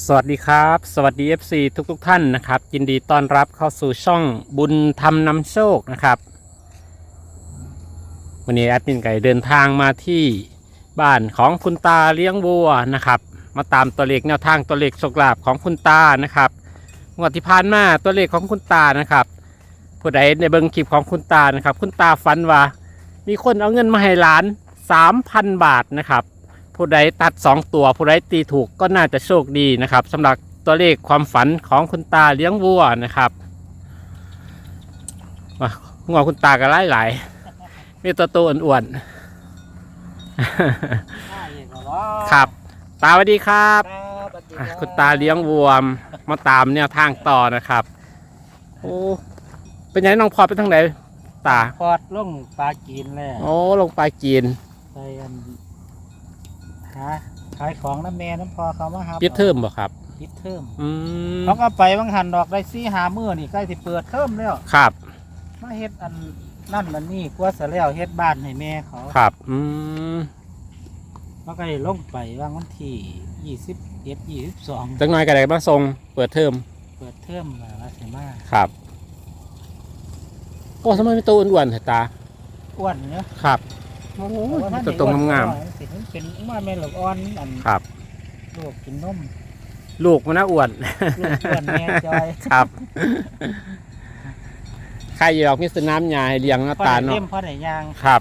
สวัสดีครับ สวัสดี FC ทุกทุกท่านนะครับ ยินดีต้อนรับเข้าสู่ช่องบุญธรรมนำโชคนะครับ วันนี้แอดมินไก่เดินทางมาที่บ้านของคุณตาเลี้ยงวัวนะครับ มาตามตัวเลขแนวทางตัวเลขโชคลาภของคุณตานะครับงวดที่ผ่านมาตัวเลขของคุณตานะครับผู้ใดในเบิ้งคลิปของคุณตานะครับ คุณตาฝันว่า มีคนเอาเงินมาให้หลาน3,000 บาทนะครับ ผู้ใดตัด 2 ตัวผู้ใดตีถูกก็น่าจะโชคดีนะครับสำหรับตัวเลขความฝันของคุณตาเลี้ยงวัวนะครับว่างัวคุณตาก็ไล่หลายๆมีตัวโตอ้วนๆครับ ตาสวัสดีครับอะคุณตาเลี้ยงวัวมาตามแนวทางต่อนะครับโอ้เป็นไงน้องพอไปทางไหนตาพอดลงปลากินแล้วโอ้ลงไปจีนไปอัน หาขายของน้ำแม่น้ำพอเขามาหาปิดเทอมบ่ครับ ปิดเทอมอืมเขาก็ไปบางหันดอกได้ซี่หามือนี่ใกล้สิเปิดเทอมแล้วครับ มาเฮ็ดอันนั่นอันนี่กลัวเสร็จแล้วเฮ็ดบ้านให้แม่เขาครับ อืมแล้วก็ได้ลงไปวางวันที่ยี่สิบเอ็ดยี่สิบสองจังหน่อยก็ได้มาส่งเปิดเทอมเปิดเทอมมาลาเซมาครับโอ้ทำไมไม่ตัวอ้วนๆแต่ตาอ้วนเนาะครับ โอ้ยตัวตรงงามๆสิมันเป็นว่าแม่หลกอ่อนอันๆครับลูกกินนมลูกมันน่าอ้วนลูกอ้วนแม่จอยครับใครอยากมีสนามหญ้าให้เลี้ยงหน้าพ่อตาได้เนาะเล่มพ่อได้ยางครับ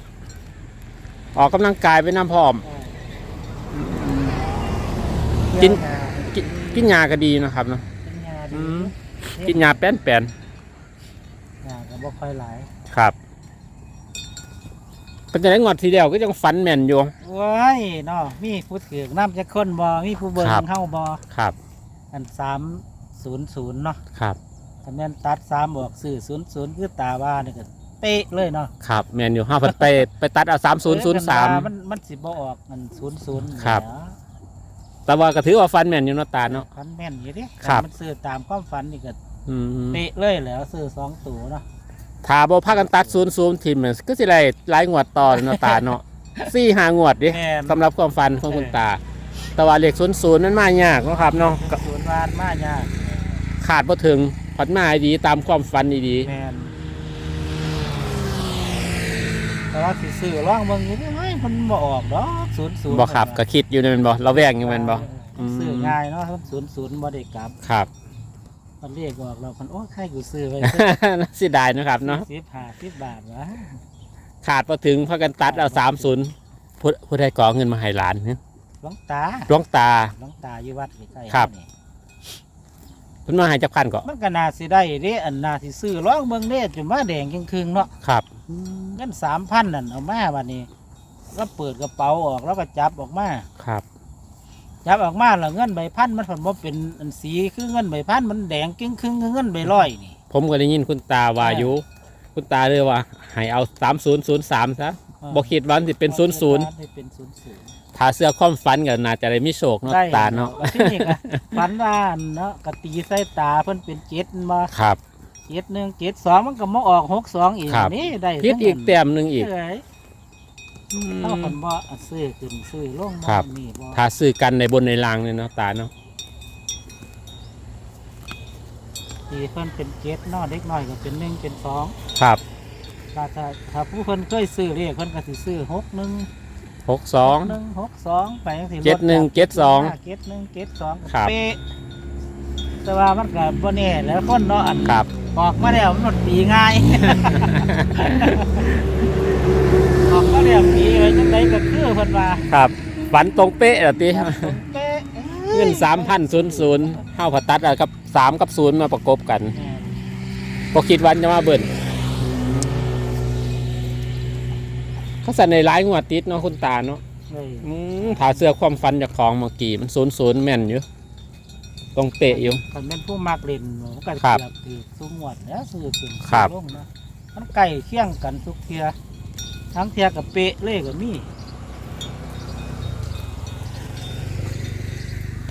ออกกำลังกายไปน้ำพร้อม กินกินกินยาก็ดีนะครับเนาะกินยาอืดีมกินยาแป้นแป้นยาก็บ่ค่อยหลายๆครับ เป็นจะได้งอดทีเดียวก็ยังฟันแม่นอยู่ ว้ายเนาะมีผู้ถือน้ำจะคนบ่มีผู้เบิ่งครับเฮาบ่ครับ อันสามศูนย์ศูนย์เนาะครับ ถ้าแม่นตัดสามบวกสี่ศูนย์ศูนย์คือตาว่านี่ก็เป๊ะเลยเนาะครับแม่นอยู่ห้าพันไปไปตัดเอาสามศูนย์ศูนย์สาม เออมันมันสิบ่ออกมันศูนย์ศูนย์ครับ แต่ว่าก็ถือว่าฟันแม่นอยู่เนาะตาเนาะฟันแม่นอยู่เดิครับ มันซื้อตามความฝันนี่ก็อืมเป๊ะเลยแหล้วซื้อสองตัวเนาะ ถ้าบ่พากันตัดศูนย์ศูนย์ทิมเนี่ยก็สิไล่หลายงวดต่อเลยเนาะตาเนาะสี่ห้างวดดิแม่น สำหรับความฝันของคุณตา แต่ว่าเลขศูนย์ศูนย์นั้นมายากเนาะครับเนาะก็ศูนย์วานมายากขาดบ่ถึงพัดมาให้ดีตามความฝันดีแม่นแต่ว่าสิซื้อร่องเบิ่งอยู่นี่เฮ้ยมันบ่ออกดอกศูนย์ศูนย์ๆบ่ครับก็คิดอยู่นั่นแม่นบ่เราแวงอยู่แม่นบ่ อืม ซื้อง่ายเนาะศูนย์ศูนย์บ่ได้กลับ ครับ มันเรียกออกเราพันโอ้ใครกูซื้อไว้เสียดายเนาะครับเนาะสิบห้าสิบบาทวะขาดบ่ถึงพากันตัดเอา30ผู้ผู้ใดก่อเงินมาให้หลานเนี่ยหลวงตาหลวงตาหลวงตาอยู่วัดใกล้ๆครับนี่เพิ่นมาให้จักพันก็มันก็น่าสิได้เด้อันน่าสิซื้อร้องเบิ่งเด้จุมาแดงครึ่งๆเนาะครับเงินสามพันนั่นเอามาบัดนี้ก็เปิดกระเป๋าออกแล้วก็จับออกมาครับ จับออกมาแล้วเงินใบพันมันผลบ่เป็นอันสีคือเงินใบพันมันแดงครึ่งๆคือเงินใบร้อยนี่ ผมก็ได้ยินคุณตาว่าอยู่คุณตาเลยว่าให้เอา3003ซะบ่คิดว่ามันสิเป็น00สิเป็นศูนย์ศูนย์ถ้าเสื้อความฝันก็น่าจะได้มีโชคเนาะได้ตาเนาะที่นี่ก็ฝันว่าอันเนาะกะตีใส่ตาเพิ่นเป็นเจ็ดมาครับ เจ็ดหนึ่งเจ็ดสองมันก็มาออกหกสองอีกครับ นี่ได้พิษอีกแต้มหนึงอีก เอ้ยอื เท่ามคนบ่ซื้อขึ้นซื้อลงครับนี่บ่ถ้าซื้อกันในบนในรางเนี่ยเนาะตาเนาะทีเพิ่นเป็นเจ็ดเนอเด็กน้อยก็เป็นหนึ่งเป็นสองครับถ้าถ้าถ้าผู้เพิ่นเคยซื้อเรียกเพิ่นก็สิซื้อหกหนึ่งหกสอง หนึ่งหกสองไปจังซี่เจ็ดหนึ่งเจ็ดสองเจ็ดหนึ่งเจ็ดสองครับ เป๊ะแต่ว่ามันก็บ่แน่แล้วคนเนาะอันครับออกมาแล้วมันตีง่ายออ กมาแล้วตีไว้จังไดก็คือเพิ่นว่าครับฝันตรงเป๊ะอะติเป๊ะเงินสามพันศูนย์ศูนย์เท่าผัดตัดอะครับสามกับศูนย์มาประกบกันพอคิดวันจะมาเบิ่นเขาสั่นในร้ายงวดติดเนาะคุณตาเนาะเฮ้ยอืมถ้าเสื้อความฟันจากของเมื่อกี้มันศูนย์ศูนย์แม่นอยู่ตรงเตะอยู่คันเป็นผู้มักเล่นมันก็ครับเกือบถือสูงหวดแล้วซื้อขึ้นครับซื้อลงนะมันใกล้เคียงกันทุกเทีย ทั้งเทียกับเป๊ะเลยก็มี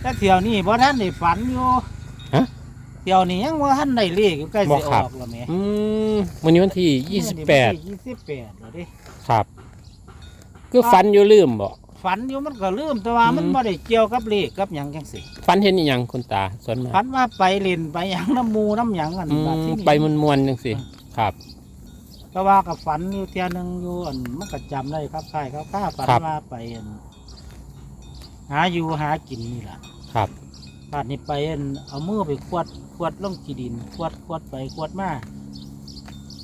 แต่เที่ยวนี้บ่ท่านได้ฝันอยู่ฮะ เที่ยวนี้ยังว่าท่านได้เลขอยู่ใกล้บ่สิคอรับอกแล้วแหม่อืมวันนี้วันที่ยี่สิบแปดยี่สิบแปดแล้วดิครับ คือฟันอยู่ลืมบ่ฝันอยู่มันก็ลืมแต่ว่ามันอืมบ่ได้เกี่ยวกับเลขกับหยังจังซี่ฝันเห็นอีหยังคุณตาส่วนมากฝันว่าไปเล่นไปหยังน้ำหมูน้ำหยังอันอืบัดมที่นี่ไปมวนๆจังสิครับ แต่ว่ากับฝันอยู่เที่ยหนึงอยู่อันมันก็จำได้ครับใช่ครับข้าฝันครับ ว่าไปอันหาอยู่หากินนี่ล่ะครับ บาดนี้ไปอันเอามือไปขวดขวดลงกีดินขวดขวดไปขวดมา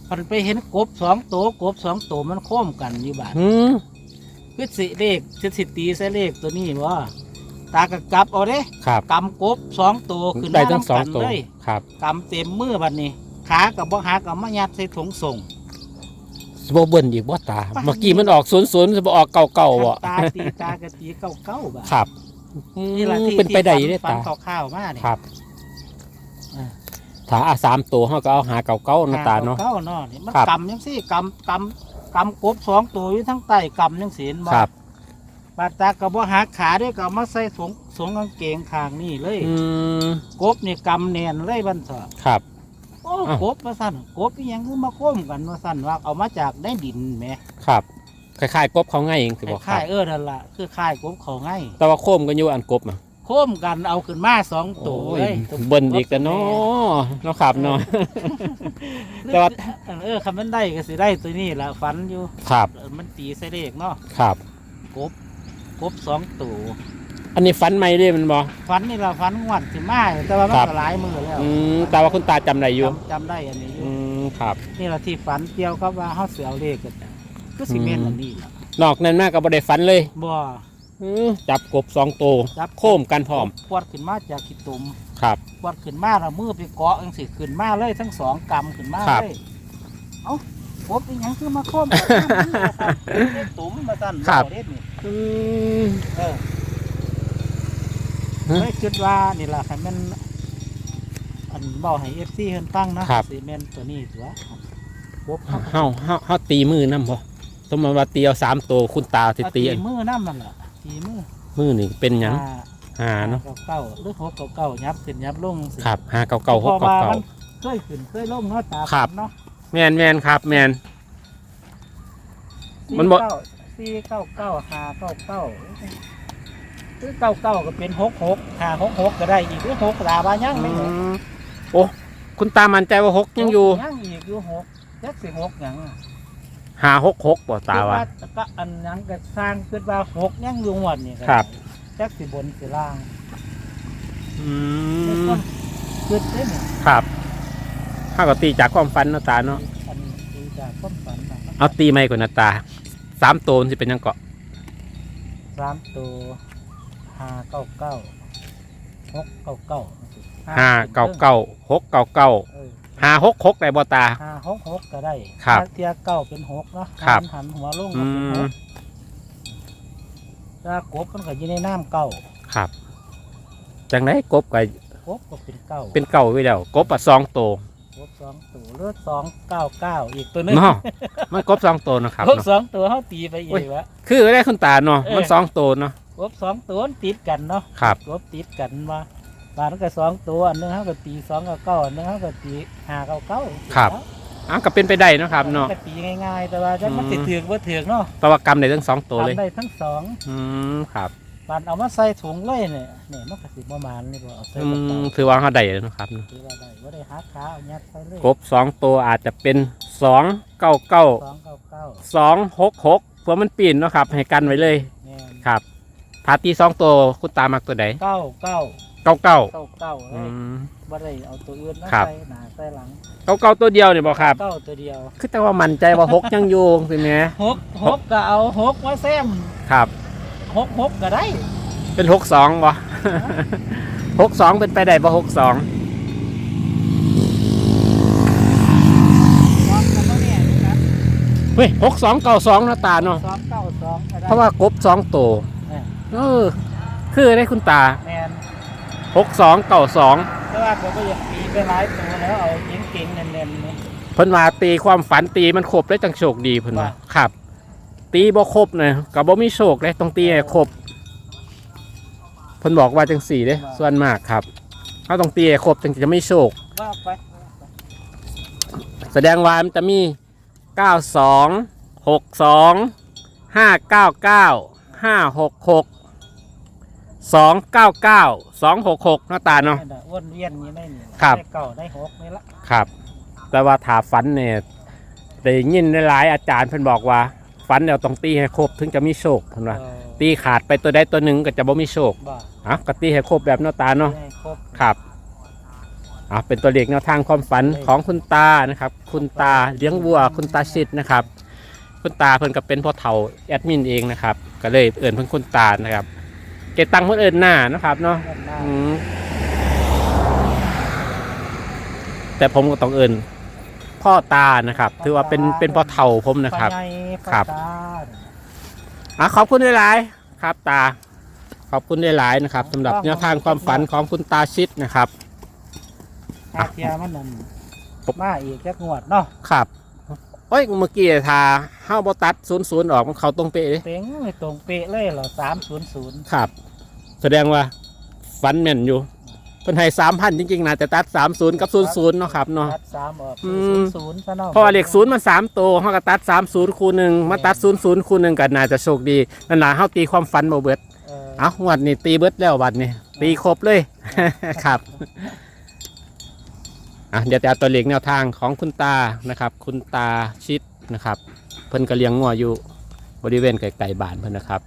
พันไปเห็นกบสองตัวกบสองตัวมันโค้มกันอยู่บาดอืมคือสิเลขสิสิตีใส่เลขตัวนี้ว่าตากะกลับเอาเด้ครับกำกบสองตัวขึ้นได้มาทั้งสองนำกันตัวเลยครับ กำเต็มมือบัดนี้ ขากับบ่หากับมายัดใส่ถุงส่ง สบเบิ้ลอีกบ่ตา เมื่อกี้มันออกศูนย์ศูนย์จะบออกเก่าเก่าๆบ่ตาตีตากะตีเก้าเก้าบาทครับอืมนี่แหละที่เป็นไปได้อยู่ที่ได้ฝันตาฝันข้าวๆมาเนี่ยครับอ่าถ้าอาสามตัวเขาก็เอาหาเก่าเก่าๆเนาะตาเนาะเก้าเนาะนี่มันครับกำยังสิกำกำกำกบสองตัวอยู่ทั้งใต้กำยังสีนบ่ครับบาดตากับบ่หักขาด้วยก็เอามาใส่ถุงสงกางเกงข้างนี่เลยอืมกบนี่กำแน่นเลยบันเถอะครับ โอ้อ้าว กบมาสั่นกบอีหยังคือมาโค้มกันมาสั่นว่าเอามาจากในดินแหมครับคล้ายๆกบเขาง่ายเองสิบอกคค่ารับยๆเออนั่นล่ะคือค่ายกบเขาไงแต่ว่าโคมกันอยู่อันกบอะโค้มกันเอาขึ้นมาสองตัวโอ้ยเลยเบิ้ลอีกกันเนาะเนาะครับเนาะ แต่ว่า เออคำมันได้ก็สิได้ตัวนี้ล่ะฝันอยู่ครับเออมันตีใส่เลขเนาะครับกบกบสองตัว อันนี้ฟันไม่ได้มันบอ ฝันนี่เราฝันงวดสิมาแต่ว่ามันครับ ก็หลายมือแล้วอืมแต่ว่าคุณตาจำได้อยู่จำจำได้อันนี้อยู่อืมครับ นี่แหละที่ฝันเกี่ยวกับว่าเฮาเสือเอาเลขกันก็สิเมนอืมอันนี้ล่ะนอกนั้นมากก็บ่ได้ฟันเลยบ่อืมจับกบสองตัวจับโค้มกันพร้อมควัดขึ้นมาจากขี้ตุ่มครับควัดขึ้นมาแล้วมือไปเกาะจังสิขึ้นมาเลยทั้งสองกำขึ้นมาครับเลยเอ้ากบอีหยังคือมาโค้มกันในตุ่มมาสั่นครับเด็ดนี่อืมเออฮะ เลยคิดว่านี่ล่ะให้มันอันบอกให้ FC เพิ่นฟังนะครับ สิเมนตัวนี้ตัวกบเฮาเฮาเฮาตีมือนํบ่สมมติว่าตีเอาสามตัวคุณตาสิเอาตีตีอันมือน้ำมันล่ะตีมือมือนี่เป็นหยังห้าหาเนาะเก้าเก้าหรือหกเก้าเก้ายับขึ้นยับลงสิครับหาเก่าเก่าหกพอเก่ามาเก่า มันเคยขึ้นเคยลงเนาะตาครับ เนาะแมนแมนครับแมน มันบ่ สี่เก้าสี่เก้าเก้าห้าเก้าเก้า หรือเก้าเก้าก็เป็นหกหกห้าหกหกก็ได้อีกหรือหกลาบายังไม่เหรออืมโอ้คุณตามั่นใจว่าหกยังอยู่ยังอีกอยู่หกจักสิหกหยังอะหาหกหกบ่ตาว่าคิดก็อันหยังก็สร้างคิดว่าหกยังอยู่หมดนี่ก็ครับจักสิบนสิล่างอืคิดมว่าคิดได้เนี่ยครับข้าก็ตีจากความฝันเนาะตาเนาะอันนี้คือจากความฝันนะเอาตีไม่ก่อนนะตาสามตัวมันสิเป็นหยังเกาะสามตัว ห้าเก้าเก้าหกเก้าเก้าห้าเก้าเก้าหกเก้าเก้าเออห้าหกหกได้บ่ตาห้าหกหกก็ได้ครับถ้าเทียเก้าเป็นหกเนาะครับหันหัวลงอืก็เป็นหมกถ้ากบมันก็อยู่ในน้ำเก้าครับจังไดกบก็กบก็เป็นเก้าเป็นเก่าไว้แล้วกบอะสองตัวกบสองตัวเลือดสองเก้าเก้าอีกตัวหนึงเนาะมันกบสองตัวเนาะครับกบเนาะสองตัวเขาตีไปอีโอ้ยกวะคือได้คุณตาเนาะเออมันสองตัวเนาะ กบสองตัวมันติดกันเนาะครับ กบติดกันมาบานก็สองตัวอันหนึงเขาก็ตีสองกับเก้าอันหนึงเขาก็ตีห้าเก้าเก้าครับ อ้าวก็เป็นไปได้เนาะครับเนาะ ก็ตีง่ายๆ แต่ว่าจะมันอืม ติดถือกว่าถือกเนาะแปลว่ากรรมได้ทั้งสองตัวเลย ทำได้ทั้งสองอืมครับบานเอามาใส่ถุงเลยเนี่ยเนี่ยมันก็สิประมาณนี่บ่เอาใส่อืกระเป๋ามถือว่าเขาได้แล้วเนาะครับเนาะถือว่าได้ว่าได้หักขาเอายัดใส่เลยกบสองตัวอาจจะเป็นสองเก้าเก้าสองเก้าเก้าสองหกหกเพื่อมันปีนเนาะครับ ให้กันไว้เลย แม่น ครับ ถ้าตีสองตัวคุณตามักตัวไหนเก้าเก้าเก้าเก้าเก้าเก้าเลอืยม บ่ได้เอาตัวอื่นมาครับ ใส่หน้าใส่หลังเก้าเก้าตัวเดียวเนี่ยบอกครับ เก้าตัวเดียวคือแต่ว่ามั่นใจว่าหกยังอยู่สิแม่หกหกก็เอาหกมาแซมครับ หกหกก็ได้เป็นหกสองบ่หกสองเป็นไปได้บ่หกสองสองก็บ่แน่เหมือนกันเฮ้ยหกสองเก้าสองนาะตาเนาะสองเก้าสองก็ได้เพราะว่ากบสองตัว เออเออ คือได้คุณตาแม่นหกสองเก้าสองแต่ว่าผมก็อยากตีไปหลายตัวแล้วเอาเก่งๆเน้นๆนี่เพิ่นว่าตีความฝันตีมันครบได้จังโชคดีเพิ่นว่าว่าครับ ตีบ่ครบเนี่ยก็บ่มีโชคเลยต้องตีให้ครบเพิ่นบอกว่าจังสี่เด้ส่วนมากครับเขาต้องตีให้ครบจึงจะไม่โชค ว่าไปแสดงว่ามันจะมี 92 62 599ห้าหกหก สองเก้าเก้าสองหกหกหน้าตาเนาะ นั่นน่ะวนเวียนอยู่ในนี่ครับ ได้เก่าได้หกนี่ละครับ แต่ว่าถาฝันเนี่ยได้ยินหลายๆอาจารย์เพิ่นบอกว่าฝันเดี๋ยวต้องตีให้ครบถึงจะมีโชคเพิ่นว่าเออตีขาดไปตัวใดตัวหนึ่งก็จะบ่มีโชคบ่าอะก็ตีให้ครบแบบหน้าตาเนาะให้ครบ ครับอะเป็นตัวเลขแนวทางความฝันของคุณตานะครับ คุณตาเลี้ยงวัว คุณตาชิดนะครับ คุณตาเพิ่นก็เป็นพ่อเฒ่าแอดมินเองนะครับ ก็เลยเอิ่นเพิ่นคุณตานะครับ เกตังเพิ่นเอิ่นหน้านะครับเนาะด้านหน้าอืมแต่ผมก็ต้องเอิ่นพ่อตานะครับ ถือว่าเป็นเป็นพ่อเฒ่าผมนะครับพ่อใหญ่พ่อครับตาอะขอบคุณหลายๆครับ ตา ขอบคุณหลายๆนะครับสำหรับแนวทางความฝันของคุณตาชิดนะครับอาเทียมันนั่นมาอีกจักงวดเนาะครับ เอ้ยเมื่อกี้ทาเฮ้าบตัดศูนย์ศูนย์ออกมันเขาตรงเป๊ะเลยเต็งตรงเป๊ะเลยเหรอสามศูนย์ศูนย์ครับ แสดงว่าฟันแม่นอยู่เพิ่นให้สามพันจริงๆนะแต่ตัดสามศูนย์กับศูนย์ศูนย์เนาะครับเนาะ ตัดสามออกอืศูม นย์ศูนย์ซะเนาะเพราะว่าเลขศูนย์มันสามตัวเขาก็ตัดสามศูนย์คูณหนึ่งมาตัดศูนย์ศูนย์คูณหนึ่งกันน่าจะโชคดีนั่นแหละเขาตีความฝันโบเบิด เออ เอางวดนี้ตีเบิดแล้วบัดนี้ตีครบเลย ครับ อะเดี๋ยวจะเอาตัวเลขแนวทางของคุณตานะครับ คุณตาชิดนะครับเพิ่นก็เลี้ยงงัวอยู่บริเวณไกลๆบ้านเพิ่นนะครับ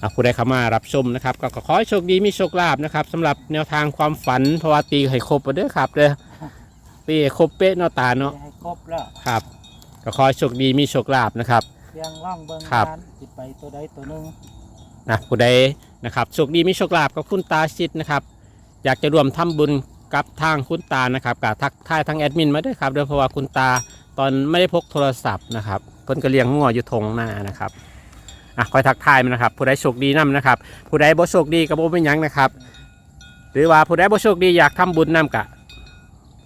อะผู้ใดเข้ามารับชมนะครับ ก็ขอให้โชคดีมีโชคลาภนะครับสำหรับแนวทางความฝันเพราะว่าตีให้ครบไปเด้อครับเด้อตีให้ครบเป๊ะเนาะตาเนาะให้ครบแล้วครับ ก็ขอให้โชคดีมีโชคลาภนะครับ เรียงร่องเบิ้งครับ งานติดไปตัวใดตัวหนึ่งนะผู้ใดนะครับโชคดีมีโชคลาภกับคุณตาชิดนะครับ อยากจะร่วมทำบุญ กับทางคุณตานะครับกับทักทายทางแอดมินมาด้วยครับเดี๋ยวเพราะว่าคุณตาตอนไม่ได้พกโทรศัพท์นะครับเพิ่นก็เลี้ยงงัวอยู่ทงหน้านะครับอะคอยทักทายมันนะครับผู้ใดโชคดีนํนะครับผู้ใดบ่โชคดีก็บ่เป็นหยังนะครับ หรือว่าผู้ใดบ่โชคดีอยากทำบุญนํกะ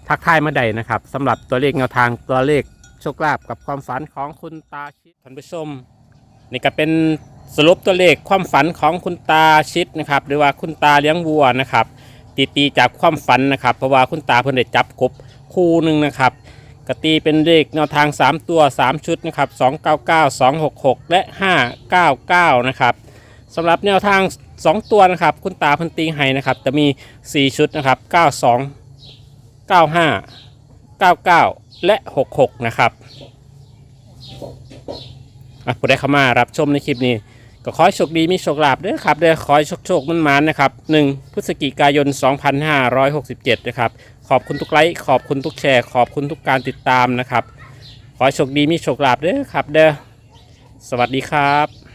ทักทายมาได้นะครับสำหรับตัวเลขแนวทางตัวเลขโชคลาภกับความฝันของคุณตาชิดท่านผู้ชมนี่ก็เป็นสรุปตัวเลขความฝันของคุณตาชิดนะครับ หรือว่าคุณตาเลี้ยงวัวนะครับ ตีตีจากความฝันนะครับ เพราะว่าคุณตาเพิ่นได้จับกบคู่หนึ่งนะครับกตีเป็นเลขแนวทาง 3 ตัว 3 ชุดนะครับ299 266 และ 599 นะครับสำหรับแนวทาง 2 ตัวนะครับ คุณตาเพิ่นตีให้นะครับ จะมี 4 ชุดนะครับ 92 95 99 และ 66 นะครับอะผู้ใดเข้ามารับชมในคลิปนี้ ก็ขอให้โชคดีมีโชคลาภด้วยครับเด้อขอให้โชคโชคมันมันนะครับ1พฤศจิกายน 2567 นะครับ ขอบคุณทุกไลค์ขอบคุณทุกแชร์ ขอบคุณทุกการติดตามนะครับ ขอให้โชคดีมีโชคลาภด้วยครับเด้อสวัสดีครับ